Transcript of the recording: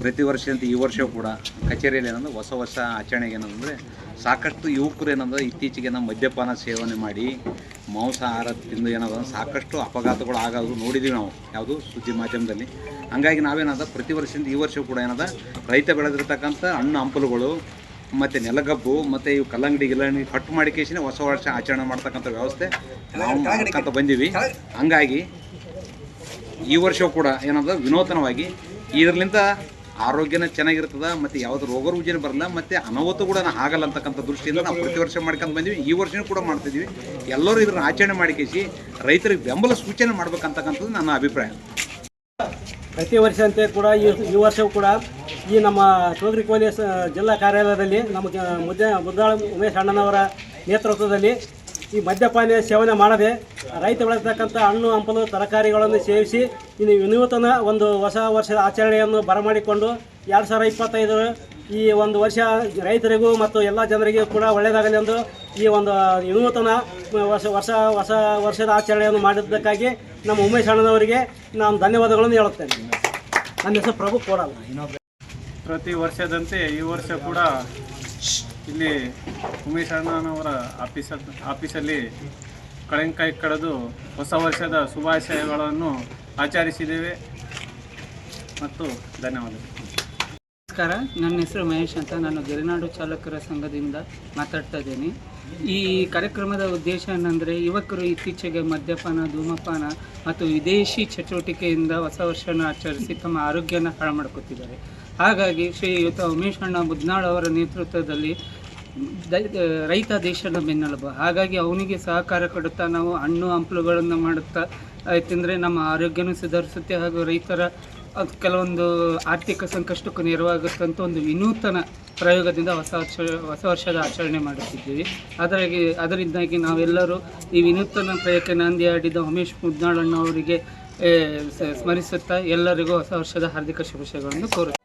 ಪ್ರತಿ ವರ್ಷದಂತೆ ಈ ವರ್ಷ ಕೂಡ ಕಚೇರಿಯಲ್ಲಿ ಏನಂದ್ರೆ ಹೊಸ ಹೊಸ ಆಚರಣೆಗೆ ಏನಂದರೆ ಸಾಕಷ್ಟು ಯುವಕರು ಏನಂದ್ರೆ ಇತ್ತೀಚೆಗೆ ನಮ್ಮ ಮದ್ಯಪಾನ ಸೇವನೆ ಮಾಡಿ ಮಾಂಸಾಹಾರ ತಿಂದು ಏನದ ಸಾಕಷ್ಟು ಅಪಘಾತಗಳು ಆಗೋದು ನೋಡಿದ್ದೀವಿ ನಾವು, ಯಾವುದು ಸುದ್ದಿ ಮಾಧ್ಯಮದಲ್ಲಿ. ಹಂಗಾಗಿ ನಾವೇನದ ಪ್ರತಿ ವರ್ಷದಿಂದ ಈ ವರ್ಷ ಕೂಡ ಏನದ ರೈತ ಬೆಳೆದಿರ್ತಕ್ಕಂಥ ಹಣ್ಣು ಹಂಪಲುಗಳು ಮತ್ತು ನೆಲಗಬ್ಬು, ಮತ್ತು ಇವು ಕಲ್ಲಂಗಡಿ ಗಿಲ್ಲಂಗಡಿ ಕಟ್ ಮಾಡಿ ಕೇಸಿನ ಹೊಸ ವರ್ಷ ಆಚರಣೆ ಮಾಡ್ತಕ್ಕಂಥ ವ್ಯವಸ್ಥೆ. ನಾವು ಮಾಡ್ಕೊಂತ ಬಂದೀವಿ. ಹಂಗಾಗಿ ಈ ವರ್ಷ ಕೂಡ ಏನಂದ್ರೆ ವಿನೂತನವಾಗಿ ಇದರ್ಲಿಂದ ಆರೋಗ್ಯನ ಚೆನ್ನಾಗಿರ್ತದ, ಮತ್ತು ಯಾವ್ದು ರೋಗ ರುಜಿನ ಬರಲ್ಲ, ಮತ್ತು ಅನಾಹುತ ಕೂಡ ಆಗಲ್ಲ ಅಂತಕ್ಕಂಥ ದೃಷ್ಟಿಯಿಂದ ನಾವು ಪ್ರತಿ ವರ್ಷ ಮಾಡ್ಕೊಂಡು ಬಂದೀವಿ. ಈ ವರ್ಷನೂ ಕೂಡ ಮಾಡ್ತಿದ್ದೀವಿ ಎಲ್ಲರೂ ಇದನ್ನ ಆಚರಣೆ ಮಾಡಿಕೇಸಿ ರೈತರಿಗೆ ಬೆಂಬಲ ಸೂಚನೆ ಮಾಡ್ಬೇಕಂತಕ್ಕಂಥದ್ದು ನನ್ನ ಅಭಿಪ್ರಾಯ. ಪ್ರತಿ ವರ್ಷದಂತೆ ಕೂಡ ಈ ವರ್ಷವೂ ಕೂಡ ಈ ನಮ್ಮ ಟೋಗ್ರಿ ಕೋಲಿ ಜಿಲ್ಲಾ ಕಾರ್ಯಾಲಯದಲ್ಲಿ ನಮ್ಮ ಮುದ್ದೆ ಮುದ್ದಾಳ ಉಮೇಶ್ ಅಣ್ಣನವರ ನೇತೃತ್ವದಲ್ಲಿ ಈ ಮದ್ಯಪಾನ ಸೇವನೆ ಮಾಡದೆ ರೈತ ಬೆಳೆತಕ್ಕಂಥ ಹಣ್ಣು, ಹಂಪಲು, ತರಕಾರಿಗಳನ್ನು ಸೇವಿಸಿ ಇನ್ನು ವಿನೂತನ ಒಂದು ಹೊಸ ವರ್ಷದ ಆಚರಣೆಯನ್ನು ಬರಮಾಡಿಕೊಂಡು ಎರಡು ಸಾವಿರ ಇಪ್ಪತ್ತೈದು ಈ ಒಂದು ವರ್ಷ ರೈತರಿಗೂ ಮತ್ತು ಎಲ್ಲ ಜನರಿಗೂ ಕೂಡ ಒಳ್ಳೆಯದಾಗಲಿ ಎಂದು ಈ ಒಂದು ವಿನೂತನ ವರ್ಷ ವರ್ಷ, ಹೊಸ ವರ್ಷದ ಆಚರಣೆಯನ್ನು ಮಾಡಿದ್ದಕ್ಕಾಗಿ ನಮ್ಮ ಉಮೇಶ್ ಅಣ್ಣನವರಿಗೆ ನಾನು ಧನ್ಯವಾದಗಳನ್ನು ಹೇಳುತ್ತೇನೆ. ನನ್ನ ಹೆಸರು ಪ್ರಭು ಕೋಡಲ್. ಪ್ರತಿ ವರ್ಷದಂತೆ ಈ ವರ್ಷ ಕೂಡ ಇಲ್ಲಿ ಉಮೇಶ್ ಅಣ್ಣನವರ ಆಫೀಸ ಆಫೀಸಲ್ಲಿ ಕಳೆಂಕಾಯಿ ಕಳೆದು ಹೊಸ ವರ್ಷದ ಶುಭಾಶಯಗಳನ್ನು ಆಚರಿಸಿದ್ದೇವೆ. ಮತ್ತು ಧನ್ಯವಾದಗಳು. ನಮಸ್ಕಾರ. ನನ್ನ ಹೆಸರು ಮಹೇಶ್ ಅಂತ. ನಾನು ಗಿರಿನಾಡು ಚಾಲಕರ ಸಂಘದಿಂದ ಮಾತಾಡ್ತಾ ಇದ್ದೀನಿ. ಈ ಕಾರ್ಯಕ್ರಮದ ಉದ್ದೇಶ ಏನಂದರೆ, ಯುವಕರು ಇತ್ತೀಚೆಗೆ ಮದ್ಯಪಾನ, ಧೂಮಪಾನ ಮತ್ತು ವಿದೇಶಿ ಚಟುವಟಿಕೆಯಿಂದ ಹೊಸ ವರ್ಷನ ಆಚರಿಸಿ ತಮ್ಮ ಆರೋಗ್ಯನ ಹಾಳು ಮಾಡ್ಕೊತಿದ್ದಾರೆ ಹಾಗಾಗಿ ಶ್ರೀಯುತ ಉಮೇಶ್ ಅಣ್ಣ ಮುದ್ನಾಳ್ ಅವರ ನೇತೃತ್ವದಲ್ಲಿ ರೈತ ದೇಶದ ಬೆನ್ನೆಲುಬು. ಹಾಗಾಗಿ ಅವನಿಗೆ ಸಹಕಾರ ಕೊಡುತ್ತಾ ನಾವು ಹಣ್ಣು ಹಂಪಲುಗಳನ್ನು ಮಾಡುತ್ತಾ ತಿಂದರೆ ನಮ್ಮ ಆರೋಗ್ಯನೂ ಸುಧಾರಿಸುತ್ತೆ ಹಾಗೂ ರೈತರ ಅದ್ ಕೆಲವೊಂದು ಆರ್ಥಿಕ ಸಂಕಷ್ಟಕ್ಕೂ ನೆರವಾಗುತ್ತಂತ ಒಂದು ವಿನೂತನ ಪ್ರಯೋಗದಿಂದ ಹೊಸ ವರ್ಷ, ಹೊಸ ವರ್ಷದ ಆಚರಣೆ ಮಾಡುತ್ತಿದ್ದೀವಿ. ಅದರಾಗಿ, ಅದರಿಂದಾಗಿ ನಾವೆಲ್ಲರೂ ಈ ವಿನೂತನ ಪ್ರಯೋಗಕ್ಕೆ ನಾಂದಿ ಆಡಿದ ಉಮೇಶ್ ಮುದ್ನಾಳಣ್ಣ ಅವರಿಗೆ ಸ್ಮರಿಸುತ್ತಾ ಎಲ್ಲರಿಗೂ ಹೊಸ ವರ್ಷದ ಹಾರ್ದಿಕ ಶುಭಾಶಯಗಳನ್ನು ಕೋರುತ್ತೇವೆ.